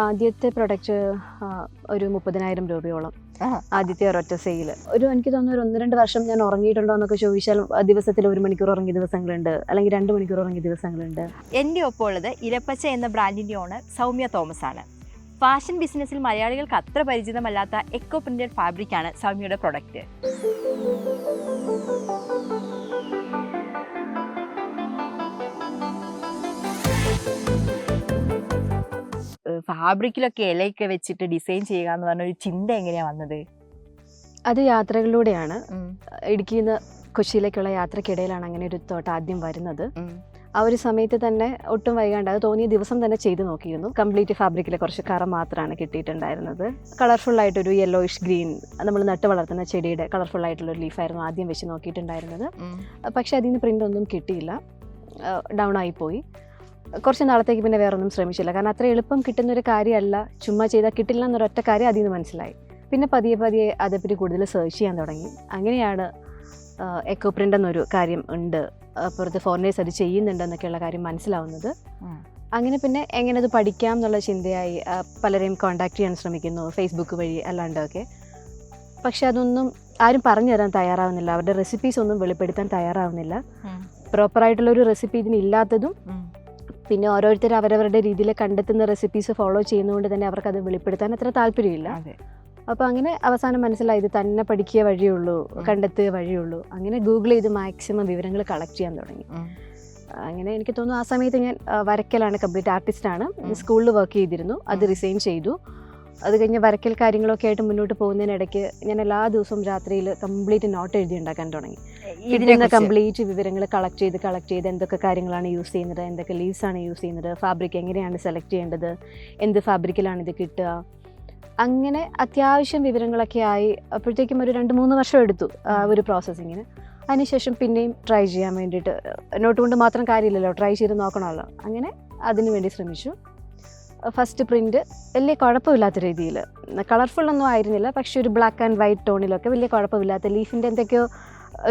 ആദ്യത്തെ പ്രൊഡക്റ്റ് ഒരു മുപ്പതിനായിരം രൂപയോളം. ആദ്യത്തെ ഒരൊറ്റ സെയിൽ ഒരു എനിക്ക് തോന്നുന്നു ഒരു ഒന്ന് രണ്ട് വർഷം ഞാൻ ഉറങ്ങിയിട്ടുണ്ടോ എന്നൊക്കെ ചോദിച്ചാൽ ദിവസത്തിൽ ഒരു മണിക്കൂർ ഉറങ്ങിയ ദിവസങ്ങളുണ്ട്. അല്ലെങ്കിൽ രണ്ട് മണിക്കൂർ ഉറങ്ങിയ ദിവസങ്ങളുണ്ട്. എന്റെ ഒപ്പം ഉള്ളത് ഇലപ്പച്ച എന്ന ബ്രാൻഡിന്റെ ഓണർ സൗമ്യ തോമസ് ആണ്. ഫാഷൻ ബിസിനസ്സിൽ മലയാളികൾക്ക് അത്ര പരിചിതമല്ലാത്ത എക്കോ പ്രിന്റഡ് ഫാബ്രിക് ആണ് സൗമ്യയുടെ പ്രൊഡക്റ്റ് ഫാബ്രിക്കിലൊക്കെ ഇലയൊക്കെ വെച്ചിട്ട് ഡിസൈൻ ചെയ്യുക എന്ന് പറഞ്ഞ ഒരു ചിന്ത എങ്ങനെയാണ് വന്നത്? അത് യാത്രകളിലൂടെയാണ്. ഇടുക്കിയിൽ നിന്ന് കൊച്ചിയിലേക്കുള്ള യാത്രക്കിടയിലാണ് അങ്ങനെ ഒരു തോട്ട് ആദ്യം വരുന്നത്. ആ ഒരു സമയത്ത് തന്നെ ഒട്ടും വൈകാണ്ട് അത് തോന്നിയ ദിവസം തന്നെ ചെയ്തു നോക്കിയിരുന്നു. കംപ്ലീറ്റ് ഫാബ്രിക്കിലെ കുറച്ച് കറ മാത്രമാണ് കിട്ടിയിട്ടുണ്ടായിരുന്നത്. കളർഫുൾ ആയിട്ടൊരു യെല്ലോയിഷ് ഗ്രീൻ നമ്മൾ നട്ട് വളർത്തുന്ന ചെടിയുടെ കളർഫുൾ ആയിട്ടുള്ള ഒരു ലീഫായിരുന്നു ആദ്യം വെച്ച് നോക്കിയിട്ടുണ്ടായിരുന്നത്. പക്ഷേ അതിൽ നിന്ന് പ്രിന്റ് ഒന്നും കിട്ടിയില്ല. ഡൗൺ ആയിപ്പോയി കുറച്ച് നാളത്തേക്ക് പിന്നെ വേറെ ഒന്നും ശ്രമിച്ചില്ല. കാരണം അത്ര എളുപ്പം കിട്ടുന്ന ഒരു കാര്യമല്ല. ചുമ്മാ ചെയ്താൽ കിട്ടില്ല എന്നൊരു ഒറ്റ കാര്യം അതിൽ നിന്ന് മനസ്സിലായി. പിന്നെ പതിയെ പതിയെ അതേപ്പറ്റി കൂടുതൽ സെർച്ച് ചെയ്യാൻ തുടങ്ങി. അങ്ങനെയാണ് എക്കോ പ്രിന്റ് എന്നൊരു കാര്യം ഉണ്ട്. അപ്പുറത്ത് പുറത്ത് ഫോറിനേഴ്സ് അത് ചെയ്യുന്നുണ്ടെന്നൊക്കെയുള്ള കാര്യം മനസ്സിലാവുന്നത്. അങ്ങനെ പിന്നെ എങ്ങനെ അത് പഠിക്കാം എന്നുള്ള ചിന്തയായി പലരെയും കോണ്ടാക്ട് ചെയ്യാൻ ശ്രമിക്കുന്നു ഫേസ്ബുക്ക് വഴി അല്ലാണ്ടൊക്കെ. പക്ഷെ അതൊന്നും ആരും പറഞ്ഞു തരാൻ തയ്യാറാവുന്നില്ല. അവരുടെ റെസിപ്പീസ് ഒന്നും വെളിപ്പെടുത്താൻ തയ്യാറാവുന്നില്ല. പ്രോപ്പറായിട്ടുള്ള ഒരു റെസിപ്പി ഇതിന് ഇല്ലാത്തതും പിന്നെ ഓരോരുത്തർ അവരവരുടെ രീതിയിൽ കണ്ടെത്തുന്ന റെസിപ്പീസ് ഫോളോ ചെയ്യുന്നതുകൊണ്ട് തന്നെ അവർക്ക് അത് വെളിപ്പെടുത്താൻ അത്ര താല്പര്യമില്ല. അപ്പോൾ അങ്ങനെ അവസാനം മനസ്സിലായി ഇത് തന്നെ പഠിക്കുക വഴിയുള്ളൂ. കണ്ടെത്തുക വഴിയുള്ളൂ. അങ്ങനെ ഗൂഗിൾ ചെയ്ത് മാക്സിമം വിവരങ്ങൾ കളക്ട് ചെയ്യാൻ തുടങ്ങി. അങ്ങനെ എനിക്ക് തോന്നുന്നു ആ സമയത്ത് ഞാൻ വരയ്ക്കലാണ് കംപ്ലീറ്റ് ആർട്ടിസ്റ്റാണ്. സ്കൂളിൽ വർക്ക് ചെയ്തിരുന്നു. അത് റിസൈൻ ചെയ്തു. അത് കഴിഞ്ഞ് വരയ്ക്കൽ കാര്യങ്ങളൊക്കെ ആയിട്ട് മുന്നോട്ട് പോകുന്നതിനിടയ്ക്ക് ഞാൻ എല്ലാ ദിവസവും രാത്രിയിൽ കംപ്ലീറ്റ് നോട്ട് എഴുതി ഉണ്ടാക്കാൻ തുടങ്ങി. ഇതിന്റെ കംപ്ലീറ്റ് വിവരങ്ങൾ കളക്ട് ചെയ്ത് കളക്ട് ചെയ്ത് എന്തൊക്കെ കാര്യങ്ങളാണ് യൂസ് ചെയ്യുന്നത് എന്തൊക്കെ ലീവ്സ് ആണ് യൂസ് ചെയ്യുന്നത് ഫാബ്രിക് എങ്ങനെയാണ് സെലക്ട് ചെയ്യേണ്ടത് എന്ത് ഫാബ്രിക്കിലാണ് ഇത് കിട്ടുക. അങ്ങനെ അത്യാവശ്യം വിവരങ്ങളൊക്കെ ആയി. അപ്പോഴത്തേക്കും ഒരു രണ്ട് മൂന്ന് വർഷം എടുത്തു ആ ഒരു പ്രോസസ്സിങ്ങിന് അതിനുശേഷം പിന്നെയും ട്രൈ ചെയ്യാൻ വേണ്ടിയിട്ട് നോട്ട് കൊണ്ട് മാത്രം കാര്യമില്ലല്ലോ ട്രൈ ചെയ്ത് നോക്കണമല്ലോ. അങ്ങനെ അതിനു വേണ്ടി ശ്രമിച്ചു. ഫസ്റ്റ് പ്രിന്റ് വലിയ കുഴപ്പമില്ലാത്ത രീതിയിൽ. കളർഫുള്ളൊന്നും ആയിരുന്നില്ല പക്ഷേ ഒരു ബ്ലാക്ക് ആൻഡ് വൈറ്റ് ടോണിലൊക്കെ വലിയ കുഴപ്പമില്ലാത്ത ലീഫിന്റെ എന്തൊക്കെയോ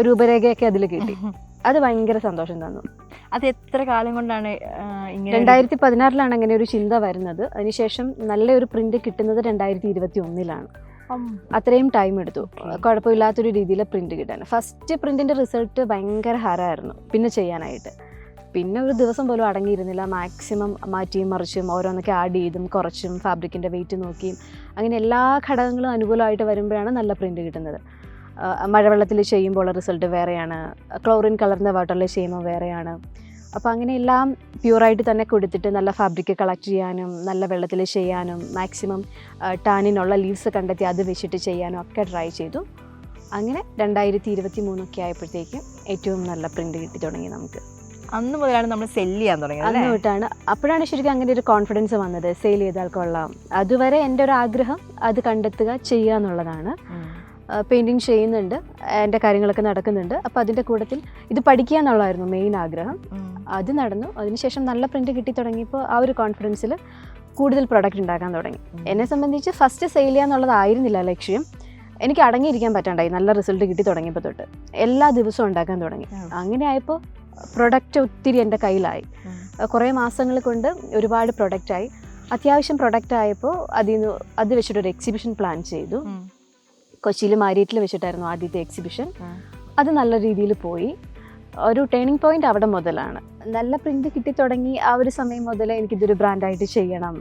രൂപരേഖയൊക്കെ അതിൽ കിട്ടി. അത് ഭയങ്കര സന്തോഷം തന്നു. അത് എത്ര കാലം കൊണ്ടാണ് രണ്ടായിരത്തി പതിനാറിലാണ് അങ്ങനെ ഒരു ചിന്ത വരുന്നത്. അതിനുശേഷം നല്ലൊരു പ്രിന്റ് കിട്ടുന്നത് രണ്ടായിരത്തി ഇരുപത്തി ഒന്നിലാണ് അത്രയും ടൈം എടുത്തു. കുഴപ്പമില്ലാത്തൊരു രീതിയിൽ പ്രിന്റ് കിട്ടാൻ. ഫസ്റ്റ് പ്രിന്റിന്റെ റിസൾട്ട് ഭയങ്കര ഹാരായിരുന്നു പിന്നെ ചെയ്യാനായിട്ട്. പിന്നെ ഒരു ദിവസം പോലും അടങ്ങിയിരുന്നില്ല. മാക്സിമം മാറ്റിയും മറിച്ചും ഓരോന്നൊക്കെ ആഡ് ചെയ്തും കുറച്ചും ഫാബ്രിക്കിന്റെ വെയിറ്റ് നോക്കിയും അങ്ങനെ എല്ലാ ഘടകങ്ങളും അനുകൂലമായിട്ട് വരുമ്പോഴാണ് നല്ല പ്രിന്റ് കിട്ടുന്നത്. മഴവെള്ളത്തിൽ ചെയ്യുമ്പോൾ റിസൾട്ട് വേറെയാണ്. ക്ലോറിൻ കലർന്ന വാട്ടറിൽ ചെയ്യുമ്പോൾ വേറെയാണ്. അപ്പോൾ അങ്ങനെ എല്ലാം പ്യൂറായിട്ട് തന്നെ കൊടുത്തിട്ട് നല്ല ഫാബ്രിക് കളക്ട് ചെയ്യാനും നല്ല വെള്ളത്തിൽ ചെയ്യാനും മാക്സിമം ടാനിനുള്ള ലീവ്സ് കണ്ടെത്തി അത് വെച്ചിട്ട് ചെയ്യാനും ഒക്കെ ട്രൈ ചെയ്തു. അങ്ങനെ രണ്ടായിരത്തി ഇരുപത്തി മൂന്നൊക്കെ ആയപ്പോഴത്തേക്കും ഏറ്റവും നല്ല പ്രിന്റ് കിട്ടി തുടങ്ങി നമുക്ക്. അന്ന് മുതലാണ് നമ്മൾ സെൽ ചെയ്യാൻ തുടങ്ങിയത് അന്ന് തൊട്ടാണ്. അപ്പോഴാണ് ശരിക്കും അങ്ങനെ ഒരു കോൺഫിഡൻസ് വന്നത്. സെയിൽ ചെയ്താൽ കൊള്ളാം. അതുവരെ എന്റെ ഒരു ആഗ്രഹം അത് കണ്ടെത്തുക ചെയ്യുക എന്നുള്ളതാണ്. പെയിന്റിങ് ചെയ്യുന്നുണ്ട് എന്റെ കാര്യങ്ങളൊക്കെ നടക്കുന്നുണ്ട്. അപ്പോൾ അതിന്റെ കൂട്ടത്തിൽ ഇത് പഠിക്കുക എന്നുള്ളതായിരുന്നു മെയിൻ ആഗ്രഹം. അത് നടന്നു. അതിനുശേഷം നല്ല പ്രിന്റ് കിട്ടി തുടങ്ങിയപ്പോൾ ആ ഒരു കോൺഫിഡൻസിൽ കൂടുതൽ പ്രൊഡക്റ്റ് ഉണ്ടാക്കാൻ തുടങ്ങി. എന്നെ സംബന്ധിച്ച് ഫസ്റ്റ് സെയിൽ ചെയ്യുക എന്നുള്ളതായിരുന്നില്ല ലക്ഷ്യം. എനിക്ക് അടങ്ങിയിരിക്കാൻ പറ്റാണ്ടായി. നല്ല റിസൾട്ട് കിട്ടി തുടങ്ങിയപ്പോൾ തൊട്ട്. എല്ലാ ദിവസവും ഉണ്ടാക്കാൻ തുടങ്ങി. അങ്ങനെ ആയപ്പോൾ പ്രൊഡക്റ്റ് ഒത്തിരി എന്റെ കയ്യിലായി. കുറേ മാസങ്ങൾ കൊണ്ട് ഒരുപാട് പ്രൊഡക്റ്റായി അത്യാവശ്യം പ്രൊഡക്റ്റ് ആയപ്പോൾ അതിൽ നിന്ന് അത് വെച്ചിട്ടൊരു എക്സിബിഷൻ പ്ലാൻ ചെയ്തു. കൊച്ചിയിൽ മാരിയറ്റിൽ വെച്ചിട്ടായിരുന്നു ആദ്യത്തെ എക്സിബിഷൻ അത് നല്ല രീതിയിൽ പോയി. ഒരു ടേണിംഗ് പോയിന്റ് അവിടെ മുതലാണ്. നല്ല പ്രിന്റ് കിട്ടി തുടങ്ങി ആ ഒരു സമയം മുതൽ എനിക്കിതൊരു ബ്രാൻഡായിട്ട് ചെയ്യണം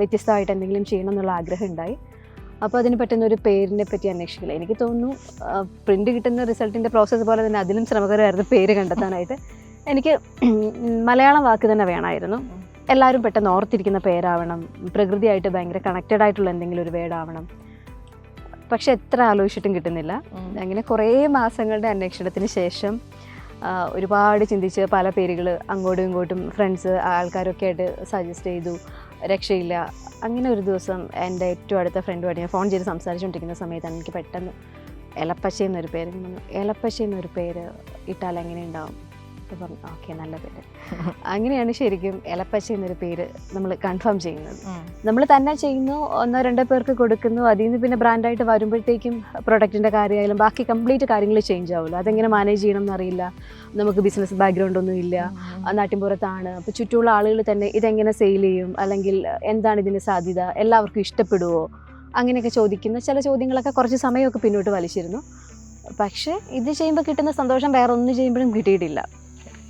വ്യത്യസ്തമായിട്ട് എന്തെങ്കിലും ചെയ്യണം എന്നുള്ള ആഗ്രഹം ഉണ്ടായി. അപ്പോൾ അതിന് പറ്റുന്ന ഒരു പേരിനെ പറ്റി അന്വേഷിക്കില്ല. എനിക്ക് തോന്നുന്നു പ്രിന്റ് കിട്ടുന്ന റിസൾട്ടിന്റെ പ്രോസസ്സ് പോലെ തന്നെ അതിലും ശ്രമകരമായിരുന്നു പേര് കണ്ടെത്താനായിട്ട്. എനിക്ക് മലയാളം വാക്ക് തന്നെ വേണമായിരുന്നു എല്ലാവരും പെട്ടെന്ന് ഓർത്തിരിക്കുന്ന പേരാവണം. പ്രകൃതിയായിട്ട് ഭയങ്കര കണക്റ്റഡ് ആയിട്ടുള്ള എന്തെങ്കിലും ഒരു വേർഡാവണം പക്ഷെ എത്ര ആലോചിച്ചിട്ടും കിട്ടുന്നില്ല. അങ്ങനെ കുറേ മാസങ്ങളുടെ അന്വേഷണത്തിന് ശേഷം ഒരുപാട് ചിന്തിച്ച് പല പേരുകൾ അങ്ങോട്ടും ഇങ്ങോട്ടും ഫ്രണ്ട്സ് ആൾക്കാരൊക്കെ ആയിട്ട് സജസ്റ്റ് ചെയ്തു. രക്ഷയില്ല. അങ്ങനെ ഒരു ദിവസം എന്റെ ഏറ്റവും അടുത്ത ഫ്രണ്ടുമായിട്ട് ഞാൻ ഫോൺ ചെയ്ത് സംസാരിച്ചുകൊണ്ടിരിക്കുന്ന സമയത്താണ് എനിക്ക് പെട്ടെന്ന് എലപ്പശ എന്നൊരു പേര് എലപ്പശ എന്നൊരു പേര് ഇട്ടാൽ എങ്ങനെ ഉണ്ടാവും? അപ്പോൾ പറഞ്ഞു ഓക്കെ നല്ല പേര്. അങ്ങനെയാണ് ശരിക്കും എലപ്പച്ച എന്നൊരു പേര് നമ്മൾ കൺഫേം ചെയ്യുന്നത്. നമ്മൾ തന്നെ ചെയ്യുന്നു ഒന്നോ രണ്ടോ പേർക്ക് കൊടുക്കുന്നു അതിൽ നിന്ന് പിന്നെ ബ്രാൻഡായിട്ട് വരുമ്പോഴത്തേക്കും പ്രൊഡക്റ്റിന്റെ കാര്യമായാലും ബാക്കി കംപ്ലീറ്റ് കാര്യങ്ങൾ ചേഞ്ച് ആവുമല്ലോ. അതെങ്ങനെ മാനേജ് ചെയ്യണം എന്നറിയില്ല. നമുക്ക് ബിസിനസ് ബാക്ക്ഗ്രൗണ്ട് ഒന്നും ഇല്ല. നാട്ടിൻപുറത്താണ്. അപ്പോൾ ചുറ്റുമുള്ള ആളുകൾ തന്നെ ഇതെങ്ങനെ സെയിൽ ചെയ്യും? അല്ലെങ്കിൽ എന്താണ് ഇതിന്റെ സാധ്യത? എല്ലാവർക്കും ഇഷ്ടപ്പെടുമോ അങ്ങനെയൊക്കെ ചോദിക്കുന്ന ചില ചോദ്യങ്ങളൊക്കെ കുറച്ച് സമയമൊക്കെ പിന്നോട്ട് വലിച്ചിരുന്നു. പക്ഷേ ഇത് ചെയ്യുമ്പോൾ കിട്ടുന്ന സന്തോഷം വേറെ ഒന്നും ചെയ്യുമ്പോഴും കിട്ടിയിട്ടില്ല.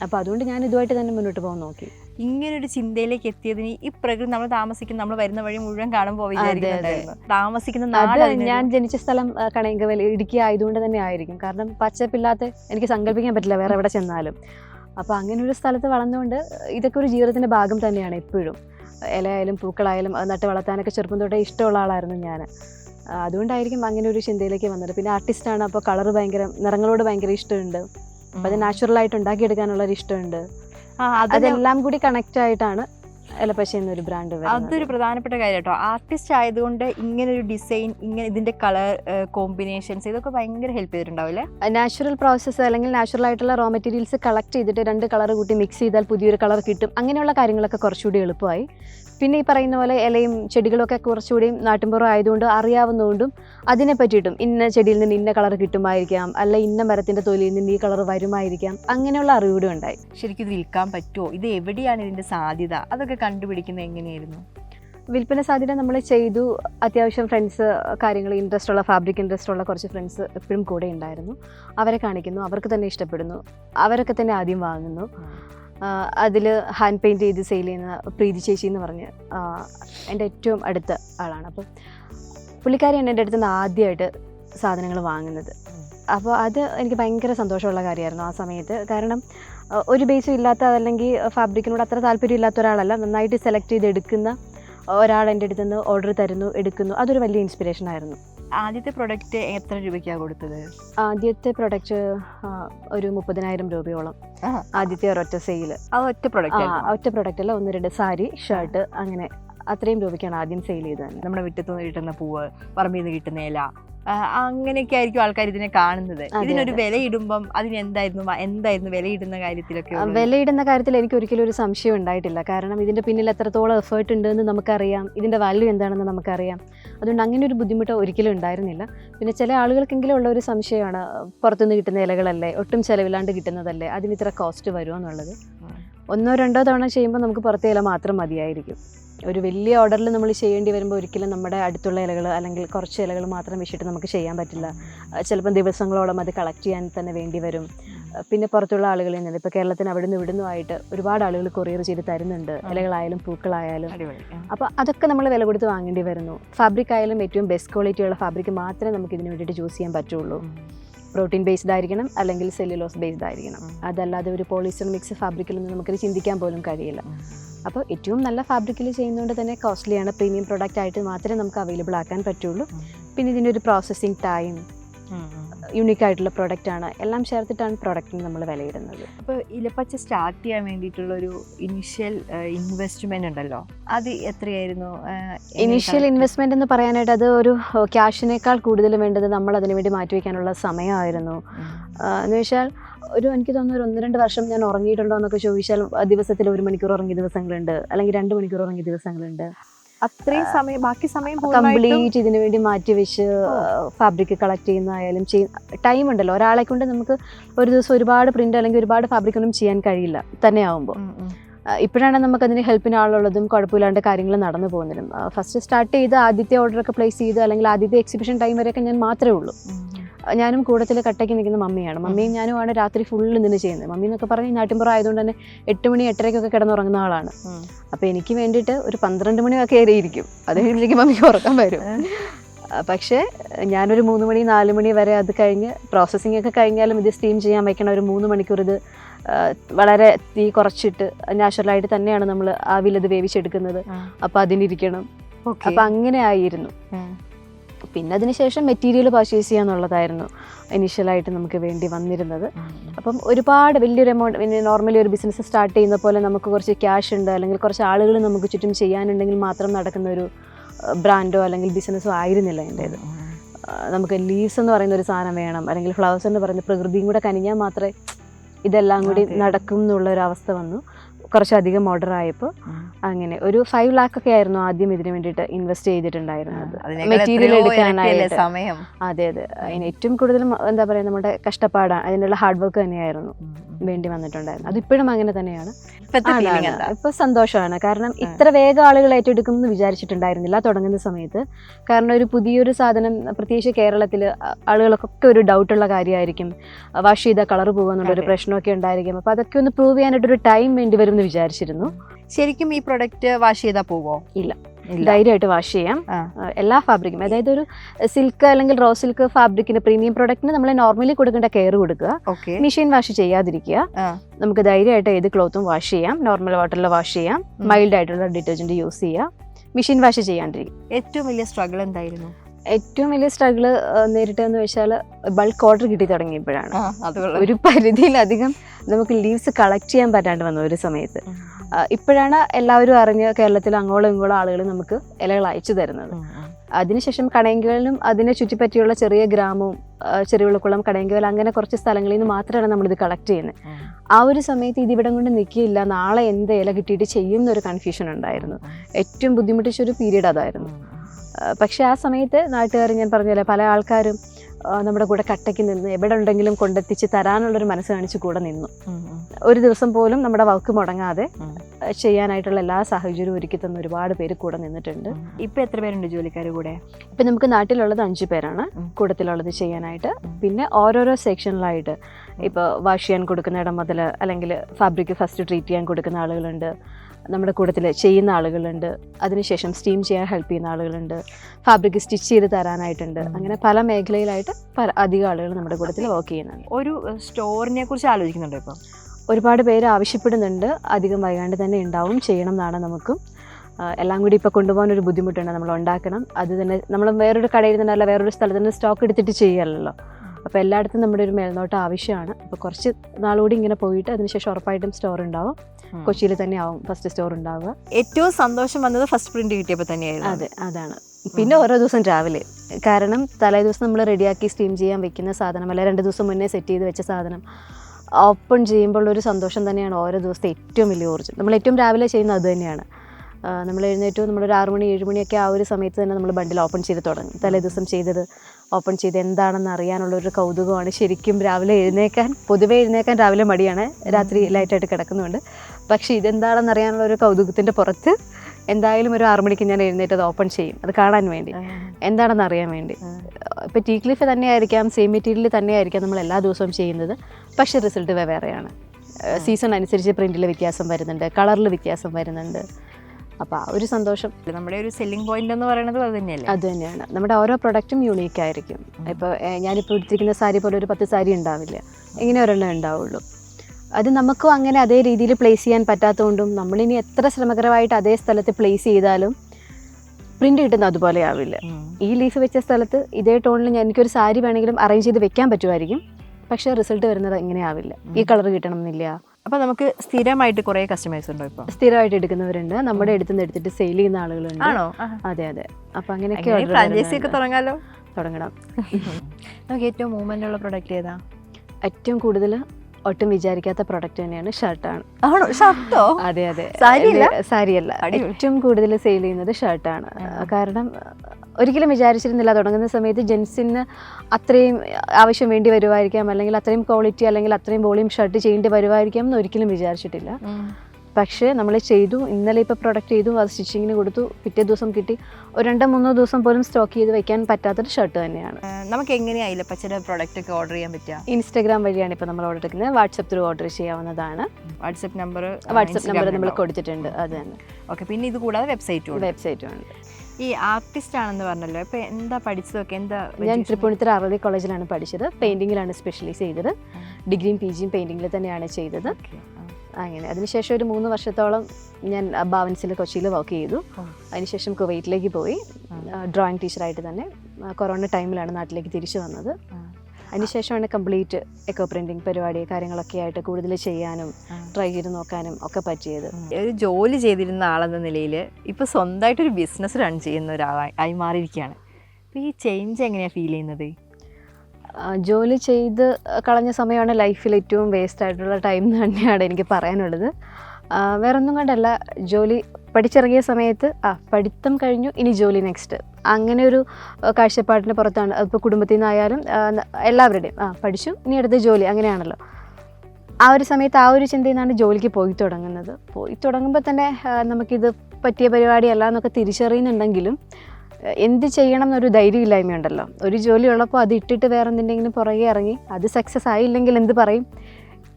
അപ്പോൾ അതുകൊണ്ട് ഞാൻ ഇതുമായിട്ട് തന്നെ മുന്നോട്ട് പോകാൻ നോക്കി. ഇങ്ങനൊരു ചിന്തയിലേക്ക് എത്തിയതിന് ഈ പ്രകൃതി നമ്മൾ താമസിക്കുന്ന നമ്മൾ വരുന്ന വഴി മുഴുവൻ കാണുമ്പോൾ താമസിക്കുന്ന നാട് ഞാൻ ജനിച്ച സ്ഥലം കണയങ്കവൽ ഇടുക്കി ആയതുകൊണ്ട് തന്നെ ആയിരിക്കും. കാരണം പച്ചപ്പില്ലാത്ത എനിക്ക് സങ്കല്പിക്കാൻ പറ്റില്ല വേറെ എവിടെ ചെന്നാലും. അപ്പോൾ അങ്ങനെ ഒരു സ്ഥലത്ത് വളർന്നുകൊണ്ട് ഇതൊക്കെ ഒരു ജീവിതത്തിന്റെ ഭാഗം തന്നെയാണ് എപ്പോഴും. ഇലയായാലും പൂക്കളായാലും അത് നട്ട് വളർത്താനൊക്കെ ചെറുപ്പം തൊട്ടേ ഇഷ്ടമുള്ള ആളായിരുന്നു ഞാൻ. അതുകൊണ്ടായിരിക്കും അങ്ങനെ ഒരു ചിന്തയിലേക്ക് വന്നത്. പിന്നെ ആർട്ടിസ്റ്റാണ് അപ്പോൾ കളർ ഭയങ്കര നിറങ്ങളോട് ഭയങ്കര ഇഷ്ടമുണ്ട്. അപ്പോൾ അത് നാച്ചുറലായിട്ട് ഉണ്ടാക്കിയെടുക്കാനുള്ള ഒരു ഇഷ്ടമുണ്ട്. അതെല്ലാം കൂടി കണക്ട് ആയിട്ടാണ് എലപ്പശ എന്നൊരു ബ്രാൻഡ് അതൊരു പ്രധാനപ്പെട്ട കാര്യം കേട്ടോ ആർട്ടിസ്റ്റ് ആയതുകൊണ്ട് ഇങ്ങനെ ഒരു ഡിസൈൻ ഇങ്ങനെ ഇതിന്റെ കളർ കോമ്പിനേഷൻസ് ഇതൊക്കെ ഭയങ്കര ഹെൽപ്പ് ചെയ്തിട്ടുണ്ടാവില്ലേ നാച്ചുറൽ പ്രോസസ്സ് അല്ലെങ്കിൽ നാച്ചുറൽ ആയിട്ടുള്ള റോ മെറ്റീരിയൽസ് കളക്ട് ചെയ്തിട്ട് രണ്ട് കളർ കൂട്ടി മിക്സ് ചെയ്താൽ പുതിയൊരു കളർ കിട്ടും. അങ്ങനെയുള്ള കാര്യങ്ങളൊക്കെ കുറച്ചുകൂടി എളുപ്പമായി. പിന്നെ ഈ പറയുന്ന പോലെ ഇലയും ചെടികളൊക്കെ കുറച്ചുകൂടി നാട്ടിൻപുറം ആയതുകൊണ്ട് അറിയാവുന്നതുകൊണ്ടും അതിനെ പറ്റിയിട്ടും ഇന്ന ചെടിയിൽ നിന്ന് ഇന്ന കളർ കിട്ടുമായിരിക്കാം അല്ല ഇന്ന മരത്തിന്റെ തൊലിയിൽ നിന്ന് ഈ കളർ വരുമായിരിക്കാം അങ്ങനെയുള്ള അറിവ് ഉണ്ടായി. ശരിക്കും ഇത് വിൽക്കാൻ പറ്റുമോ? ഇത് എവിടെയാണ് ഇതിന്റെ സാധ്യത? അതൊക്കെ കണ്ടുപിടിക്കുന്നത് എങ്ങനെയായിരുന്നു? വിൽപ്പന സാധ്യത നമ്മൾ ചെയ്തു. അത്യാവശ്യം ഫ്രണ്ട്സ് കാര്യങ്ങൾ ഇൻട്രസ്റ്റ് ഉള്ള ഫാബ്രിക് ഇൻട്രസ്റ്റ് ഉള്ള കുറച്ച് ഫ്രണ്ട്സ് എപ്പോഴും കൂടെ ഉണ്ടായിരുന്നു. അവരെ കാണിക്കുന്നു അവർക്ക് തന്നെ ഇഷ്ടപ്പെടുന്നു അവരൊക്കെ തന്നെ ആദ്യം വാങ്ങുന്നു. അതിൽ ഹാൻഡ് പെയിന്റ് ചെയ്ത് സെയിൽ ചെയ്യുന്ന പ്രീതി ചേച്ചി എന്ന് പറഞ്ഞ് എന്റെ ഏറ്റവും അടുത്ത ആളാണ്. അപ്പം പുള്ളിക്കാരിയാണ് എന്റെ അടുത്ത് നിന്ന് ആദ്യമായിട്ട് സാധനങ്ങൾ വാങ്ങുന്നത്. അപ്പോൾ അത് എനിക്ക് ഭയങ്കര സന്തോഷമുള്ള കാര്യമായിരുന്നു ആ സമയത്ത്. കാരണം ഒരു ബേസും ഇല്ലാത്ത അല്ലെങ്കിൽ ഫാബ്രിക്കിനോട് അത്ര താല്പര്യം ഇല്ലാത്ത ഒരാളല്ല. നന്നായിട്ട് സെലക്ട് ചെയ്ത് എടുക്കുന്ന ഒരാൾ എന്റെ അടുത്ത് നിന്ന് ഓർഡർ തരുന്നു എടുക്കുന്നു. അതൊരു വലിയ ഇൻസ്പിറേഷൻ ആയിരുന്നു. ആദ്യത്തെ പ്രൊഡക്റ്റ് എത്ര രൂപയ്ക്കാണ് കൊടുത്തത്? ആദ്യത്തെ പ്രൊഡക്റ്റ് ഒരു മുപ്പതിനായിരം രൂപയോളം. ആദ്യത്തെ ഒരൊറ്റ സെയിൽ ഒറ്റ പ്രൊഡക്റ്റ് ഒറ്റ പ്രൊഡക്റ്റ് അല്ല ഒന്ന് രണ്ട് സാരി ഷർട്ട് അങ്ങനെ. അത്രയും രൂപയ്ക്കാണ് ആദ്യം സെയിൽ ചെയ്തത്. നമ്മുടെ മുറ്റത്ത് നിന്ന് കിട്ടുന്ന പൂവ് പറമ്പിൽ നിന്ന് കിട്ടുന്ന ഇല അങ്ങനെയൊക്കെ ആയിരിക്കും ആൾക്കാർ ഇതിനെ കാണുന്നത്. ഇതിനൊരു വിലയിടുമ്പം അതിന് എന്തായിരുന്നു എന്തായിരുന്നു വില ഇടുന്ന കാര്യത്തിലൊക്കെ? വിലയിടുന്ന കാര്യത്തിൽ എനിക്ക് ഒരിക്കലും ഒരു സംശയം ഉണ്ടായിട്ടില്ല. കാരണം ഇതിന്റെ പിന്നിൽ എത്രത്തോളം എഫേർട്ട് ഉണ്ടെന്ന് നമുക്കറിയാം. ഇതിന്റെ വാല്യൂ എന്താണെന്ന് നമുക്കറിയാം. അതുകൊണ്ട് അങ്ങനെ ഒരു ബുദ്ധിമുട്ട് ഒരിക്കലും ഉണ്ടായിരുന്നില്ല. പിന്നെ ചില ആളുകൾക്കെങ്കിലും ഉള്ള ഒരു സംശയമാണ് പുറത്തുനിന്ന് കിട്ടുന്ന ഇലകളല്ലേ? ഒട്ടും ചിലവില്ലാണ്ട് കിട്ടുന്നതല്ലേ? അതിന് ഇത്ര കോസ്റ്റ് വരുമോ എന്നുള്ളത്. ഒന്നോ രണ്ടോ തവണ ചെയ്യുമ്പോൾ നമുക്ക് പുറത്തെ ഇല മാത്രം മതിയായിരിക്കും. ഒരു വലിയ ഓർഡറിൽ നമ്മൾ ചെയ്യേണ്ടി വരുമ്പോൾ ഒരിക്കലും നമ്മുടെ അടുത്തുള്ള ഇലകൾ അല്ലെങ്കിൽ കുറച്ച് ഇലകൾ മാത്രം വെച്ചിട്ട് നമുക്ക് ചെയ്യാൻ പറ്റില്ല. ചിലപ്പം ദിവസങ്ങളോളം അത് കളക്ട് ചെയ്യാൻ തന്നെ വേണ്ടി വരും. പിന്നെ പുറത്തുള്ള ആളുകളിൽ നിന്ന് ഇപ്പോൾ കേരളത്തിന് അവിടെ നിന്ന് ഇവിടുന്നും ആയിട്ട് ഒരുപാട് ആളുകൾ കൊറിയർ ചെയ്ത് തരുന്നുണ്ട്. ഇലകളായാലും പൂക്കളായാലും. അപ്പോൾ അതൊക്കെ നമ്മൾ വില കൊടുത്ത് വാങ്ങേണ്ടി വരുന്നു. ഫാബ്രിക് ആയാലും ഏറ്റവും ബെസ്റ്റ് ക്വാളിറ്റി ഉള്ള ഫാബ്രിക് മാത്രമേ നമുക്ക് ഇതിന് വേണ്ടിയിട്ട് ചൂസ് ചെയ്യാൻ പറ്റുള്ളൂ. പ്രോട്ടീൻ ബേസ്ഡ് ആയിരിക്കണം അല്ലെങ്കിൽ സെല്ലുലോസ് ബേസ്ഡ് ആയിരിക്കണം. അതല്ലാതെ ഒരു പോളിസ്റ്റർ മിക്സ് ഫാബ്രിക്കിൽ നിന്ന് നമുക്കത് ചിന്തിക്കാൻ പോലും കഴിയില്ല. അപ്പോൾ ഏറ്റവും നല്ല ഫാബ്രിക്കിൽ ചെയ്യുന്നതുകൊണ്ട് തന്നെ കോസ്റ്റ്ലിയാണ് പ്രീമിയം പ്രോഡക്റ്റ് ആയിട്ട് മാത്രമേ നമുക്ക് അവൈലബിൾ ആക്കാൻ പറ്റുള്ളൂ. പിന്നെ ഇതിന്റെ ഒരു പ്രോസസ്സിങ് ടൈം ഉം. ഉം. യൂണിക് ആയിട്ടുള്ള പ്രോഡക്റ്റ് ആണ് എല്ലാം ചേർത്തിട്ടാണ് പ്രോഡക്റ്റിന് നമ്മൾ വിലയിടുന്നത് അപ്പോൾ ഇലപ്പച്ച സ്റ്റാർട്ട് ചെയ്യാൻ വേണ്ടിയിട്ടുള്ള ഒരു ഇനിഷ്യൽ ഇൻവെസ്റ്റ്മെന്റ് ഉണ്ടല്ലോ അത് എത്രയായിരുന്നു ഇനിഷ്യൽ? ഇൻവെസ്റ്റ്മെന്റ് എന്ന് പറയാനായിട്ട് അത് ഒരു ക്യാഷിനേക്കാൾ കൂടുതൽ വേണ്ടത് നമ്മൾ അതിനുവേണ്ടി മാറ്റിവെക്കാനുള്ള സമയമായിരുന്നു. എന്ന് വെച്ചാൽ ഒരു എനിക്ക് തോന്നുന്നു ഒരു ഒന്ന് രണ്ട് വർഷം ഞാൻ ഉറങ്ങിയിട്ടുണ്ടോ എന്നൊക്കെ ചോദിച്ചാൽ ദിവസത്തിൽ ഒരു മണിക്കൂർ ഉറങ്ങിയ ദിവസങ്ങളുണ്ട് അല്ലെങ്കിൽ രണ്ട് മണിക്കൂർ ഉറങ്ങിയ ദിവസങ്ങളുണ്ട് അത്രയും സമയം ബാക്കി സമയം കംപ്ലീറ്റ് ഇതിനു വേണ്ടി മാറ്റി വെച്ച് ഫാബ്രിക് കളക്ട് ചെയ്യുന്നതായാലും ചെയ്യ ടൈം ഉണ്ടല്ലോ. ഒരാളെ കൊണ്ട് നമുക്ക് ഒരു ദിവസം ഒരുപാട് പ്രിന്റ് അല്ലെങ്കിൽ ഒരുപാട് ഫാബ്രിക് ഒന്നും ചെയ്യാൻ കഴിയില്ല. തന്നെ ആവുമ്പോൾ ഉം, ഉം. ഇപ്പോഴാണ് നമുക്ക് അതിന് ഹെൽപ്പിന് ആളുള്ളതും കുഴപ്പമില്ലാണ്ട് കാര്യങ്ങൾ നടന്നു പോകുന്നതും. ഫസ്റ്റ് സ്റ്റാർട്ട് ചെയ്ത് ആദ്യത്തെ ഓർഡറൊക്കെ പ്ലേസ് ചെയ്ത് അല്ലെങ്കിൽ ആദ്യത്തെ എക്സിബിഷൻ ടൈം വരെയൊക്കെ ഞാൻ മാത്രമേ ഉള്ളൂ. ഞാനും കൂടത്തിൽ കട്ടയ്ക്ക് നിൽക്കുന്ന മമ്മിയാണ്. മമ്മിയും ഞാനുമാണ് രാത്രി ഫുള്ള് നിന്ന് ചെയ്യുന്നത്. മമ്മി എന്നൊക്കെ പറഞ്ഞ് നാട്ടിൻപുറം ആയതുകൊണ്ട് തന്നെ എട്ട് മണി എട്ടരയ്ക്കൊക്കെ കിടന്നുറങ്ങുന്ന ആളാണ്. അപ്പം അപ്പോൾ എനിക്ക് വേണ്ടിയിട്ട് ഒരു പന്ത്രണ്ട് മണിയൊക്കെ ഏറിയിരിക്കും അത് കഴിയുമ്പോഴേക്കും മമ്മിക്ക് ഉറക്കം വരും. പക്ഷേ ഞാനൊരു മൂന്ന് മണി നാല് മണി വരെ അത് കഴിഞ്ഞ് പ്രോസസ്സിംഗ് ഒക്കെ കഴിഞ്ഞാലും ഇത് സ്റ്റീം ചെയ്യാൻ വയ്ക്കണം ഒരു മൂന്ന് മണിക്കൂർ ഇത് വളരെ തീ കുറച്ചിട്ട് നാച്ചുറലായിട്ട് തന്നെയാണ് നമ്മൾ ആവിലത് വേവിച്ചെടുക്കുന്നത്. അപ്പം അപ്പോൾ അതിനിരിക്കണം അപ്പം അങ്ങനെ ആയിരുന്നു. പിന്നെ അതിനുശേഷം മെറ്റീരിയൽ പർച്ചേസ് ചെയ്യാന്നുള്ളതായിരുന്നു ഇനീഷ്യലായിട്ട് നമുക്ക് വേണ്ടി വന്നിരുന്നത്. അപ്പം ഒരുപാട് വലിയൊരു എമൗണ്ട് പിന്നെ നോർമലി ഒരു ബിസിനസ് സ്റ്റാർട്ട് ചെയ്യുന്ന പോലെ നമുക്ക് കുറച്ച് ക്യാഷ് ഉണ്ട് അല്ലെങ്കിൽ കുറച്ച് ആളുകൾ നമുക്ക് ചുറ്റും ചെയ്യാനുണ്ടെങ്കിൽ മാത്രം നടക്കുന്ന ഒരു ബ്രാൻഡോ അല്ലെങ്കിൽ ബിസിനസ്സോ ആയിരുന്നില്ല എന്റേത്. നമുക്ക് ലീവ്സ് എന്ന് പറയുന്ന ഒരു സാധനം വേണം അല്ലെങ്കിൽ ഫ്ലവേഴ്സ് എന്ന് പറയുന്ന പ്രകൃതിയും കൂടെ കനിഞ്ഞാൽ മാത്രമേ ഇതെല്ലാം കൂടി. നടക്കും എന്നുള്ള ഒരു അവസ്ഥ വന്നു കുറച്ചധികം ഓർഡർ ആയപ്പോൾ അങ്ങനെ ഒരു ഫൈവ് ലാക്ക് ഒക്കെ ആയിരുന്നു ആദ്യം ഇതിന് വേണ്ടിയിട്ട് ഇൻവെസ്റ്റ് ചെയ്തിട്ടുണ്ടായിരുന്നത്. മെറ്റീരിയൽ എടുക്കാനായിട്ട്. സമയം. അതെ അതെ. അതിന് ഏറ്റവും കൂടുതൽ എന്താ പറയുക നമ്മുടെ കഷ്ടപ്പാടാണ് അതിനുള്ള ഹാർഡ് വർക്ക് തന്നെയായിരുന്നു വേണ്ടി വന്നിട്ടുണ്ടായിരുന്നു അതിപ്പോഴും അങ്ങനെ തന്നെയാണ്. ഇപ്പൊ സന്തോഷമാണ്. കാരണം ഇത്ര വേഗം ആളുകൾ ഏറ്റെടുക്കും എന്ന് വിചാരിച്ചിട്ടുണ്ടായിരുന്നില്ല തുടങ്ങുന്ന സമയത്ത്. കാരണം ഒരു പുതിയൊരു സാധനം പ്രത്യേകിച്ച് കേരളത്തിൽ ആളുകൾക്കൊക്കെ ഒരു ഡൗട്ടുള്ള കാര്യമായിരിക്കും. വാഷ് ചെയ്ത കളർ പോകുന്നുള്ള ഒരു പ്രശ്നമൊക്കെ ഉണ്ടായിരിക്കും. അപ്പൊ അതൊക്കെ ഒന്ന് പ്രൂവ് ചെയ്യാനായിട്ടൊരു ടൈം വേണ്ടി വരും എന്ന് വിചാരിച്ചിരുന്നു. ശരിക്കും ഈ പ്രൊഡക്റ്റ് വാഷ് ചെയ്താൽ പോവോ? ഇല്ല. ധൈര്യമായിട്ട് വാഷ് ചെയ്യാം. എല്ലാ ഫാബ്രിക്കും അതായത് ഒരു സിൽക്ക് അല്ലെങ്കിൽ റോ സിൽക്ക് ഫാബ്രിക്കിന് പ്രീമിയം പ്രൊഡക്റ്റിന് നമ്മൾ നോർമലി കൊടുക്കേണ്ട കെയർ കൊടുക്കുക. മെഷീൻ വാഷ് ചെയ്യാതിരിക്കുക. നമുക്ക് ധൈര്യമായിട്ട് ഏത് ക്ലോത്തും വാഷ് ചെയ്യാം. നോർമൽ വാട്ടറിൽ വാഷ് ചെയ്യാം. മൈൽഡ് ആയിട്ടുള്ള ഡിറ്റർജന്റ് യൂസ് ചെയ്യാം. മെഷീൻ വാഷ് ചെയ്യാണ്ടിരിക്കും ഏറ്റവും വലിയ സ്ട്രഗിൾ എന്തായിരുന്നു? ഏറ്റവും വലിയ സ്ട്രഗിൾ നേരിട്ടെന്ന് വെച്ചാൽ ബൾക്ക് ഓർഡർ കിട്ടി തുടങ്ങിയപ്പോഴാണ്. ഒരു പരിധിയിലധികം നമുക്ക് ലീവ്സ് കളക്ട് ചെയ്യാൻ പറ്റാണ്ട് വന്നു ഒരു സമയത്ത്. ഇപ്പോഴാണ് എല്ലാവരും അറിഞ്ഞ് കേരളത്തിൽ അങ്ങോളം ഇങ്ങോളം ആളുകൾ നമുക്ക് ഇലകൾ അയച്ചു തരുന്നത്. അതിനുശേഷം കണയങ്കലിനും അതിനെ ചുറ്റിപ്പറ്റിയുള്ള ചെറിയ ഗ്രാമവും ചെറിയ ചെറുവിളക്കുളം കണയങ്കൽ അങ്ങനെ കുറച്ച് സ്ഥലങ്ങളിൽ നിന്ന് മാത്രമാണ് നമ്മളിത് കളക്ട് ചെയ്യുന്നത്. ആ ഒരു സമയത്ത് ഇത് ഇവിടം കൊണ്ട് നിൽക്കില്ല നാളെ എന്ത് ഇല കിട്ടിയിട്ട് ചെയ്യും എന്നൊരു കൺഫ്യൂഷൻ ഉണ്ടായിരുന്നു ഏറ്റവും ബുദ്ധിമുട്ടിച്ച ഒരു പീരീഡ് അതായിരുന്നു. പക്ഷേ ആ സമയത്ത് നാട്ടുകാർ ഞാൻ പറഞ്ഞ പല ആൾക്കാരും നമ്മുടെ കൂടെ കട്ടയ്ക്ക് നിന്ന് എവിടെ ഉണ്ടെങ്കിലും കൊണ്ടെത്തിച്ച് തരാനുള്ളൊരു മനസ്സ് കാണിച്ച് കൂടെ നിന്നു. ഒരു ദിവസം പോലും നമ്മുടെ വർക്ക് മുടങ്ങാതെ. ചെയ്യാനായിട്ടുള്ള എല്ലാ സാഹചര്യവും ഒരുക്കി തന്ന ഒരുപാട് പേര് കൂടെ നിന്നിട്ടുണ്ട്. ഇപ്പൊ എത്ര പേരുണ്ട് ജോലിക്കാർ കൂടെ? ഇപ്പം നമുക്ക് നാട്ടിലുള്ളത് അഞ്ച് പേരാണ്. കൂട്ടത്തിലുള്ളത് ചെയ്യാനായിട്ട്. പിന്നെ ഓരോരോ സെക്ഷനിലായിട്ട് ഇപ്പോൾ വാഷ് ചെയ്യാൻ കൊടുക്കുന്ന ഇടം മുതൽ അല്ലെങ്കിൽ ഫാബ്രിക് ഫസ്റ്റ് ട്രീറ്റ് ചെയ്യാൻ കൊടുക്കുന്ന ആളുകളുണ്ട്. നമ്മുടെ കൂട്ടത്തിൽ ചെയ്യുന്ന ആളുകളുണ്ട്. അതിനുശേഷം സ്റ്റീം ചെയ്യാൻ ഹെൽപ്പ് ചെയ്യുന്ന ആളുകളുണ്ട്. ഫാബ്രിക് സ്റ്റിച്ച് ചെയ്ത് തരാനായിട്ടുണ്ട്. അങ്ങനെ പല മേഖലയിലായിട്ട് പല അധികം ആളുകൾ നമ്മുടെ കൂട്ടത്തിൽ വർക്ക് ചെയ്യുന്നുണ്ട്. ഒരു സ്റ്റോറിനെ കുറിച്ച് ആലോചിക്കുന്നുണ്ടോ ഇപ്പം? ഒരുപാട് പേര് ആവശ്യപ്പെടുന്നുണ്ട്. അധികം വൈകാണ്ട് തന്നെ ഉണ്ടാവും ചെയ്യണം എന്നാണ് നമുക്കും. എല്ലാം കൂടി ഇപ്പോൾ കൊണ്ടുപോകാൻ ഒരു ബുദ്ധിമുട്ടുണ്ട്. നമ്മൾ ഉണ്ടാക്കണം. അത് തന്നെ നമ്മൾ വേറൊരു കടയിൽ നിന്നല്ല വേറൊരു സ്ഥലത്ത് നിന്ന് സ്റ്റോക്ക് എടുത്തിട്ട് ചെയ്യല്ലോ അപ്പോൾ എല്ലായിടത്തും നമ്മുടെ ഒരു മേൽനോട്ടം ആവശ്യമാണ്. അപ്പോൾ കുറച്ച് നാളുകൂടി ഇങ്ങനെ പോയിട്ട് അതിനുശേഷം ഉറപ്പായിട്ടും സ്റ്റോർ ഉണ്ടാവും. കൊച്ചിയിൽ തന്നെ ആവും ഫസ്റ്റ് സ്റ്റോർ ഉണ്ടാവുക. ഏറ്റവും സന്തോഷം വന്നത് ഫസ്റ്റ് പ്രിന്റ് കിട്ടിയപ്പോൾ തന്നെയായിരുന്നു. അതെ അതാണ്. പിന്നെ ഓരോ ദിവസം രാവിലെ കാരണം തലേ ദിവസം നമ്മൾ റെഡിയാക്കി സ്റ്റീം ചെയ്യാൻ വെക്കുന്ന സാധനം അല്ല രണ്ട് ദിവസം മുന്നേ സെറ്റ് ചെയ്ത് വെച്ച സാധനം ഓപ്പൺ ചെയ്യുമ്പോൾ ഒരു സന്തോഷം തന്നെയാണ് ഓരോ ദിവസത്തെ ഏറ്റവും വലിയ ഊർജം. നമ്മൾ ഏറ്റവും രാവിലെ ചെയ്യുന്നത് അത് തന്നെയാണ്. നമ്മൾ എഴുന്നേറ്റവും നമ്മളൊരു ആറു മണി ഏഴ് മണിയൊക്കെ ആ ഒരു സമയത്ത് തന്നെ നമ്മൾ ബണ്ടിൽ ഓപ്പൺ ചെയ്ത് തുടങ്ങും. തലേ ദിവസം ചെയ്തത് ഓപ്പൺ ചെയ്ത് എന്താണെന്ന് അറിയാനുള്ള ഒരു കൗതുകമാണ് ശരിക്കും രാവിലെ എഴുന്നേക്കാൻ പൊതുവേ എഴുന്നേക്കാൻ രാവിലെ മടിയാണ്. രാത്രി ലൈറ്റായിട്ട് കിടക്കുന്നുണ്ട്. പക്ഷേ ഇതെന്താണെന്ന് അറിയാനുള്ള ഒരു കൗതുകത്തിന്റെ പുറത്ത് എന്തായാലും ഒരു ആറുമണിക്ക് ഞാൻ എഴുന്നേറ്റ് അത് ഓപ്പൺ ചെയ്യും. അത് കാണാൻ വേണ്ടി. എന്താണെന്ന് അറിയാൻ വേണ്ടി. ഇപ്പോൾ ടീ ക്ലിഫ് തന്നെയായിരിക്കാം സെയിം മെറ്റീരിയൽ തന്നെയായിരിക്കാം നമ്മൾ എല്ലാ ദിവസവും ചെയ്യുന്നത്. പക്ഷേ റിസൾട്ട് വെവ്വേറെയാണ് സീസൺ അനുസരിച്ച് പ്രിന്റിൽ വ്യത്യാസം വരുന്നുണ്ട് കളറിൽ വ്യത്യാസം വരുന്നുണ്ട്. അപ്പോൾ ആ ഒരു സന്തോഷം. നമ്മുടെ ഒരു സെല്ലിംഗ് പോയിന്റ് എന്ന് പറയുന്നത് അത് തന്നെയല്ലേ? അത് തന്നെയാണ്. നമ്മുടെ ഓരോ പ്രൊഡക്റ്റും യൂണീക്ക് ആയിരിക്കും. ഇപ്പോൾ ഞാനിപ്പോൾ എടുത്തിരിക്കുന്ന സാരി പോലെ ഒരു പത്ത് സാരി ഉണ്ടാവില്ല. ഇങ്ങനെ ഒരെണ്ണം ഉണ്ടാവുള്ളൂ. അത് നമുക്കും അങ്ങനെ അതേ രീതിയിൽ പ്ലേസ് ചെയ്യാൻ പറ്റാത്തതുകൊണ്ടും നമ്മളിനി എത്ര ശ്രമകരമായിട്ട് അതേ സ്ഥലത്ത് പ്ലേസ് ചെയ്താലും പ്രിന്റ് കിട്ടുന്ന അതുപോലെ ആവില്ല ഈ ലീഫ് വെച്ച സ്ഥലത്ത് ഇതേ ടോണിൽ ഞാൻ എനിക്കൊരു സാരി വേണമെങ്കിലും അറേഞ്ച് ചെയ്ത് വെക്കാൻ പറ്റുമായിരിക്കും. പക്ഷേ റിസൾട്ട് വരുന്നത് ഇങ്ങനെ ആവില്ല ഈ കളർ കിട്ടണം എന്നില്ല അപ്പൊ നമുക്ക് സ്ഥിരമായിട്ട് കുറേ കസ്റ്റമേഴ്സ് ഉണ്ടോ ഇപ്പൊ? സ്ഥിരമായിട്ട് എടുക്കുന്നവരുണ്ട്. നമ്മുടെ അടുത്ത് നിന്ന് എടുത്തിട്ട് സെയിൽ ചെയ്യുന്ന ആളുകളുണ്ട്. ആണോ? അതെ അതെ. അപ്പോൾ അങ്ങനെയൊക്കെ ഫ്രാഞ്ചൈസി ഒക്കെ. തുടങ്ങാലോ? തുടങ്ങണം. നമുക്ക് ഏറ്റവും മൂവ്മെന്റ് ഉള്ള പ്രൊഡക്റ്റ് ഏതാ? ഏറ്റവും കൂടുതൽ ഒട്ടും വിചാരിക്കാത്ത പ്രൊഡക്റ്റ് തന്നെയാണ് ഷർട്ടാണ് ആണോ. ഷർട്ടോ അതെ അതെ. സാരിയല്ല? ഏറ്റവും കൂടുതൽ സെയിൽ ചെയ്യുന്നത് ഷർട്ടാണ്. കാരണം ഒരിക്കലും വിചാരിച്ചിരുന്നില്ല തുടങ്ങുന്ന സമയത്ത് ജെൻസിന് അത്രയും ആവശ്യം വേണ്ടി വരുമായിരിക്കാം അല്ലെങ്കിൽ അത്രയും ക്വാളിറ്റി അല്ലെങ്കിൽ അത്രയും വോളിയം ഷർട്ട് ചെയ്യേണ്ടി വരുമായിരിക്കാം എന്ന് ഒരിക്കലും വിചാരിച്ചിട്ടില്ല. പക്ഷേ നമ്മൾ ചെയ്തു ഇന്നലെ ഇപ്പോൾ പ്രൊഡക്റ്റ് ചെയ്തു അത് സ്റ്റിച്ചിങ്ങിന് കൊടുത്തു പിറ്റേ ദിവസം കിട്ടി. ഒരു രണ്ടോ മൂന്നോ ദിവസം പോലും സ്റ്റോക്ക് ചെയ്ത് വെക്കാൻ പറ്റാത്തൊരു ഷർട്ട് തന്നെയാണ്. നമുക്ക് എങ്ങനെയാ ഇലപ്പച്ചയുടെ പ്രൊഡക്റ്റ് ഒക്കെ ഓർഡർ ചെയ്യാൻ പറ്റുക? ഇൻസ്റ്റാഗ്രാം വഴിയാണ് ഇപ്പോൾ നമ്മൾ ഓർഡർ എടുക്കുന്നത്. വാട്സപ്പ് ത്രൂ ഓർഡർ ചെയ്യാവുന്നതാണ്. വാട്സപ്പ് നമ്പർ വാട്സപ്പ് നമ്പർ നമ്മൾ കൊടുത്തിട്ടുണ്ട്. അത് തന്നെ. ഓക്കെ പിന്നെ ഇത് കൂടാതെ വെബ്സൈറ്റും വെബ്സൈറ്റും ഉണ്ട്. ഈ ആർട്ടിസ്റ്റ് ആണെന്ന് പറഞ്ഞല്ലോ ഇപ്പൊ എന്താ പഠിച്ചതൊക്കെ? എന്താ ഞാൻ തൃപ്പൂണിത്തുറ അറബി കോളേജിലാണ് പഠിച്ചത്. പെയിന്റിങ്ങിലാണ് സ്പെഷ്യലൈസ് ചെയ്തത്. ഡിഗ്രിയും പി ജിയും പെയിന്റിങ്ങിൽ തന്നെയാണ് ചെയ്തത്. അങ്ങനെ. അതിനുശേഷം ഒരു മൂന്ന് വർഷത്തോളം ഞാൻ ബാവൻസിൽ കൊച്ചിയിൽ വർക്ക് ചെയ്തു. അതിനുശേഷം കുവൈറ്റിലേക്ക് പോയി. ഡ്രോയിങ് ടീച്ചറായിട്ട് തന്നെ കൊറോണ ടൈമിലാണ് നാട്ടിലേക്ക് തിരിച്ചു വന്നത്. അതിനുശേഷമാണ് കംപ്ലീറ്റ് എക്കോ പ്രിന്റിംഗ് പരിപാടി കാര്യങ്ങളൊക്കെ ആയിട്ട് കൂടുതൽ ചെയ്യാനും ട്രൈ ചെയ്ത് നോക്കാനും ഒക്കെ പറ്റിയത്. ഒരു ജോലി ചെയ്തിരുന്ന ആളെന്ന നിലയിൽ ഇപ്പോൾ സ്വന്തമായിട്ടൊരു ബിസിനസ് റൺ ചെയ്യുന്ന ഒരാളായി ആയി മാറിയിരിക്കുകയാണ്. അപ്പോൾ ഈ ചേഞ്ച് എങ്ങനെയാണ് ഫീൽ ചെയ്യുന്നത്? ജോലി ചെയ്ത് കളഞ്ഞ സമയമാണ് ലൈഫിൽ ഏറ്റവും വേസ്റ്റ് ആയിട്ടുള്ള ടൈം തന്നെയാണ് എനിക്ക് പറയാനുള്ളത്. വേറൊന്നും കൊണ്ടല്ല ജോലി പഠിച്ചിറങ്ങിയ സമയത്ത് ആ പഠിത്തം കഴിഞ്ഞു ഇനി ജോലി നെക്സ്റ്റ് അങ്ങനെ ഒരു കാഴ്ചപ്പാടിന്റെ പുറത്താണ്. ഇപ്പോൾ കുടുംബത്തിൽ നിന്നായാലും എല്ലാവരുടെയും ആ പഠിച്ചു ഇനി അടുത്ത ജോലി അങ്ങനെയാണല്ലോ. ആ ഒരു സമയത്ത് ആ ഒരു ചിന്തയിൽ നിന്നാണ് ജോലിക്ക് പോയി തുടങ്ങുന്നത്. പോയി തുടങ്ങുമ്പോൾ തന്നെ നമുക്കിത് പറ്റിയ പരിപാടിയല്ല എന്നൊക്കെ തിരിച്ചറിയുന്നുണ്ടെങ്കിലും എന്ത് ചെയ്യണം എന്നൊരു ധൈര്യമില്ലായ്മയുണ്ടല്ലോ. ഒരു ജോലി ഉള്ളപ്പോൾ അത് ഇട്ടിട്ട് വേറെ എന്തെങ്കിലും പുറകെ ഇറങ്ങി അത് സക്സസ് ആയില്ലെങ്കിൽ എന്ത് പറയും?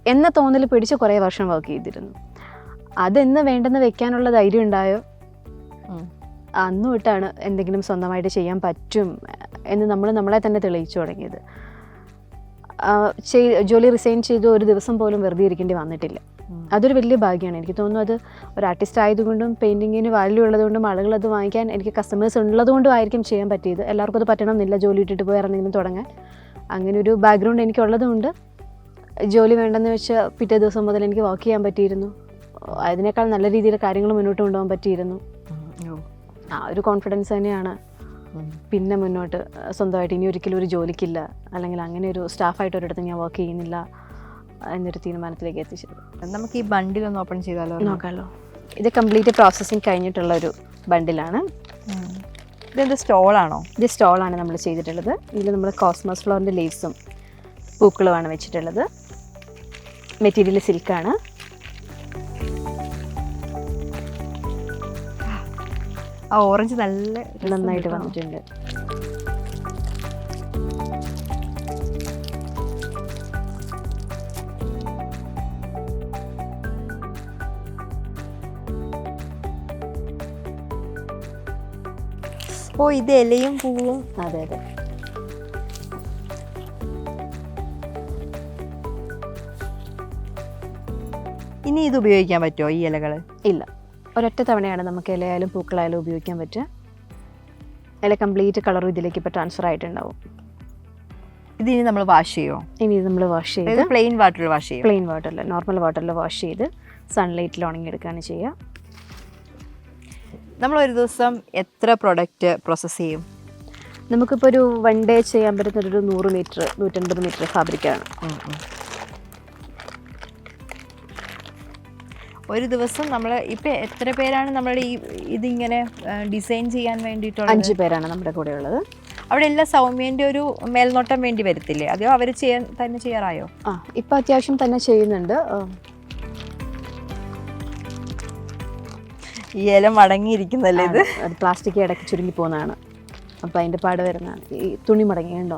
എന്ന തോന്നൽ പിടിച്ച് കുറേ വർഷം വർക്ക് ചെയ്തിരുന്നു. അതെന്ന് വേണ്ടെന്ന് വെക്കാനുള്ള ധൈര്യം ഉണ്ടായോ. അന്ന് തൊട്ടാണ് എന്തെങ്കിലും സ്വന്തമായിട്ട് ചെയ്യാൻ പറ്റും എന്ന് നമ്മൾ നമ്മളെ തന്നെ തെളിയിച്ചു തുടങ്ങിയത്. ചെയ് ജോലി റിസൈൻ ചെയ്ത് ഒരു ദിവസം പോലും വെറുതെ ഇരിക്കേണ്ടി വന്നിട്ടില്ല. അതൊരു വലിയ ഭാഗ്യമാണ്. എനിക്ക് തോന്നുന്നു അത് ഒരു ആർട്ടിസ്റ്റ് ആയതുകൊണ്ടും പെയിന്റിങ്ങിന് വാല്യൂ ഉള്ളതുകൊണ്ടും ആളുകൾ അത് വാങ്ങിക്കാൻ എനിക്ക് കസ്റ്റമേഴ്സ് ഉള്ളതുകൊണ്ടും ആയിരിക്കും ചെയ്യാൻ പറ്റിയത്. എല്ലാവർക്കും അത് പറ്റണം എന്നില്ല ജോലി ഇട്ടിട്ട് പോയി ഇറങ്ങുന്നു തുടങ്ങാൻ. അങ്ങനെ ഒരു ബാക്ക്ഗ്രൗണ്ട് എനിക്കുള്ളതുകൊണ്ട് ജോലി വേണ്ടെന്ന് വെച്ച് പിറ്റേ ദിവസം മുതൽ എനിക്ക് വർക്ക് ചെയ്യാൻ പറ്റിയിരുന്നു. അതിനേക്കാൾ നല്ല രീതിയിൽ കാര്യങ്ങൾ മുന്നോട്ട് കൊണ്ടുപോകാൻ പറ്റിയിരുന്നു. ആ ഒരു കോൺഫിഡൻസ് തന്നെയാണ്. പിന്നെ മുന്നോട്ട് സ്വന്തമായിട്ട് ഇനി ഒരിക്കലും ഒരു ജോലിക്കില്ല. അല്ലെങ്കിൽ അങ്ങനെ ഒരു സ്റ്റാഫായിട്ട് ഒരിടത്ത് ഞാൻ വർക്ക് ചെയ്യുന്നില്ല. എന്നൊരു തീരുമാനത്തിലേക്ക് എത്തിച്ചത്. നമുക്ക് ഈ ബണ്ടിൽ ഒന്ന് ഓപ്പൺ ചെയ്താലോ? നോക്കാമല്ലോ ഇത് കംപ്ലീറ്റ് പ്രോസസ്സിങ് കഴിഞ്ഞിട്ടുള്ള ഒരു ബണ്ടിലാണ്. ഇതെന്ത് സ്റ്റോളാണോ? ഇത് സ്റ്റോളാണ് നമ്മൾ ചെയ്തിട്ടുള്ളത്. ഇതിൽ നമ്മൾ കോസ്മോസ് ഫ്ലോറിന്റെ ലീവ്സും പൂക്കളുമാണ് വെച്ചിട്ടുള്ളത്. മെറ്റീരിയൽ സിൽക്കാണ്. ആ ഓറഞ്ച് നല്ല നന്നായിട്ട് വന്നിട്ടുണ്ട്. ഓ ഇത് ഇലയും പൂവും. അതെ അതെ. ഇനി ഇത് ഉപയോഗിക്കാൻ പറ്റുമോ ഈ ഇലകൾ? ഇല്ല. ഒരൊറ്റ തവണയാണ് നമുക്ക് ഇലയായാലും പൂക്കളായാലും ഉപയോഗിക്കാൻ പറ്റുക. ഇല കംപ്ലീറ്റ് കളറും ഇതിലേക്ക് ഇപ്പോൾ ട്രാൻസ്ഫർ ആയിട്ടുണ്ടാവും. ഇത് ഇനി നമ്മൾ വാഷ് ചെയ്യുമോ ഇനി നമ്മൾ വാഷ് ചെയ്ത് പ്ലെയിൻ വാട്ടറിൽ വാഷ് ചെയ്യും പ്ലെയിൻ വാട്ടറിൽ നോർമൽ വാട്ടറിൽ വാഷ് ചെയ്ത് സൺലൈറ്റിൽ ഉണങ്ങിയെടുക്കുകയാണ് ചെയ്യുക. നമ്മൾ ഒരു ദിവസം എത്ര പ്രൊഡക്റ്റ് പ്രോസസ്സ് ചെയ്യും? നമുക്കിപ്പോൾ ഒരു വൺ ഡേ ചെയ്യാൻ പറ്റുന്ന ഒരു നൂറ് മീറ്റർ നൂറ്റൻപത് മീറ്റർ ഫാബ്രിക്കാണ്. ഒരു ദിവസം നമ്മൾ ഇപ്പം എത്ര പേരാണ് നമ്മുടെ ഈ ഇതിങ്ങനെ ഡിസൈൻ ചെയ്യാൻ വേണ്ടിയിട്ട് അഞ്ച് പേരാണ് നമ്മുടെ കൂടെ ഉള്ളത്. അവിടെ എല്ലാ സൗമ്യന്റെ ഒരു മേൽനോട്ടം വേണ്ടി വരത്തില്ലേ? അതോ അവർ ചെയ്യാൻ തന്നെ ചെയ്യാറായോ? ആ ഇപ്പം അത്യാവശ്യം തന്നെ ചെയ്യുന്നുണ്ട്. ഈ ഇല മടങ്ങിയിരിക്കുന്നല്ലേ ഇത്? അത് പ്ലാസ്റ്റിക് ഇടയ്ക്ക് ചുരുങ്ങി പോകുന്നതാണ്. അപ്പോൾ അതിന്റെ പാട് വരുന്നതാണ് ഈ തുണി മടങ്ങി കണ്ടോ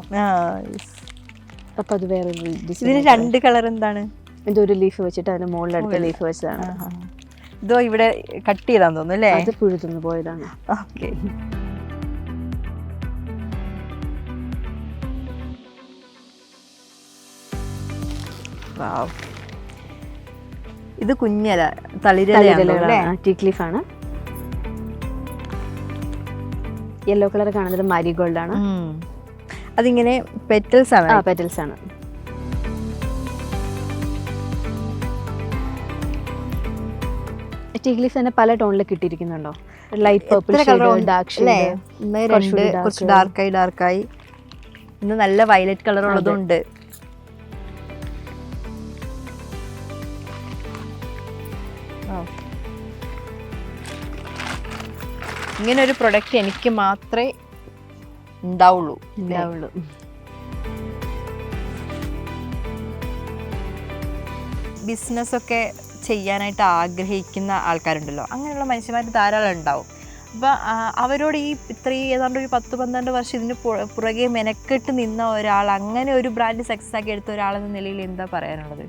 അപ്പോൾ അത് വേറൊരു ഇതിന് രണ്ട് കളർ എന്താണ്? എന്റെ ഒരു ലീഫ് വെച്ചിട്ട് അതിന് മുകളിലെടുത്ത ലീഫ് വെച്ചതാണ്. ഇതോ ഇവിടെ കട്ട് ചെയ്താന്ന് തോന്നുന്നു അല്ലേ? അത് പുഴുതുന്നു പോയതാണ്. ഓക്കെ ഇത് കുഞ്ഞല തളിരലാണ് യെല്ലോ കളർ കാണുന്നത് മാരിഗോൾഡ് ആണ്. അതിങ്ങനെ പെറ്റൽസ് ആണ്. പെറ്റൽസ് ആണ്. ടീഗ്ലീഫ് ലീഫ് തന്നെ പല ടോണിൽ കിട്ടിയിരിക്കുന്നുണ്ടോ? Light purple? ഡാർക്ക് ഡാർക്കായി ഡാർക്കായി ഇന്ന് നല്ല വയലറ്റ് കളർ ഉള്ളതും ഇങ്ങനെ ഒരു പ്രൊഡക്റ്റ് എനിക്ക് മാത്രമേ ഉണ്ടാവുള്ളൂ? ഉണ്ടാവുള്ളൂ. ബിസിനസ്സൊക്കെ ചെയ്യാനായിട്ട് ആഗ്രഹിക്കുന്ന ആൾക്കാരുണ്ടല്ലോ. അങ്ങനെയുള്ള മനുഷ്യന്മാർ ധാരാളം ഉണ്ടാവും. അപ്പോൾ അവരോട് ഈ ഇത്രയും ഏതാണ്ട് ഒരു പത്ത് പന്ത്രണ്ട് വർഷം ഇതിന് പുറകെ മെനക്കെട്ട് നിന്ന ഒരാൾ അങ്ങനെ ഒരു ബ്രാൻഡ് സക്സസ് ആക്കി എടുത്ത ഒരാളെന്ന നിലയിൽ എന്താ പറയാനുള്ളത്?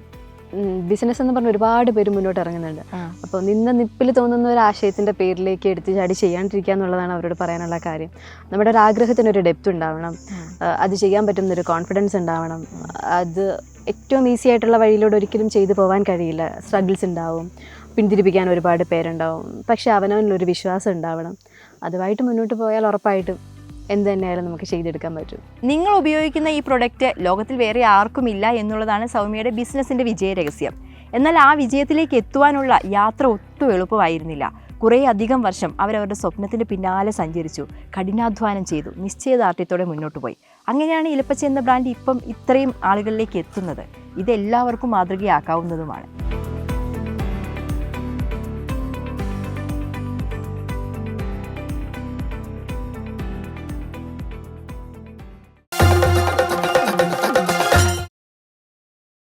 ബിസിനസ് എന്ന് പറഞ്ഞ ഒരുപാട് പേര് മുന്നോട്ട് ഇറങ്ങുന്നുണ്ട്. അപ്പോൾ നിന്ന നിപ്പിൽ തോന്നുന്ന ഒരു ആശയത്തിന്റെ പേരിലേക്ക് എടുത്ത് ചാടി ചെയ്യാണ്ടിരിക്കുക എന്നുള്ളതാണ് അവരോട് പറയാനുള്ള കാര്യം. നമ്മുടെ ഒരു ആഗ്രഹത്തിന് ഒരു ഡെപ്ത് ഉണ്ടാവണം. അത് ചെയ്യാൻ പറ്റുന്ന ഒരു കോൺഫിഡൻസ് ഉണ്ടാവണം. അത് ഏറ്റവും ഈസി ആയിട്ടുള്ള വഴിയിലൂടെ ഒരിക്കലും ചെയ്തു പോകാൻ കഴിയില്ല. സ്ട്രഗിൾസ് ഉണ്ടാവും. പിന്തിരിപ്പിക്കാൻ ഒരുപാട് പേരുണ്ടാവും. പക്ഷെ അവനവനിലൊരു വിശ്വാസം ഉണ്ടാവണം. അതുമായിട്ട് മുന്നോട്ട് പോയാൽ ഉറപ്പായിട്ടും എന്ത് തന്നെയായാലും നമുക്ക് ചെയ്തെടുക്കാൻ പറ്റും. നിങ്ങൾ ഉപയോഗിക്കുന്ന ഈ പ്രൊഡക്റ്റ് ലോകത്തിൽ വേറെ ആർക്കും ഇല്ല എന്നുള്ളതാണ് സൗമ്യയുടെ ബിസിനസ്സിന്റെ വിജയ രഹസ്യം. എന്നാൽ ആ വിജയത്തിലേക്ക് എത്തുവാനുള്ള യാത്ര ഒട്ടും എളുപ്പമായിരുന്നില്ല. കുറേ അധികം വർഷം അവരവരുടെ സ്വപ്നത്തിന്റെ പിന്നാലെ സഞ്ചരിച്ചു. കഠിനാധ്വാനം ചെയ്തു. നിശ്ചയദാർഢ്യത്തോടെ മുന്നോട്ട് പോയി. അങ്ങനെയാണ് ഇലപ്പച്ച എന്ന ബ്രാൻഡ് ഇപ്പം ഇത്രയും ആളുകളിലേക്ക് എത്തുന്നത്. ഇതെല്ലാവർക്കും മാതൃകയാക്കാവുന്നതുമാണ്.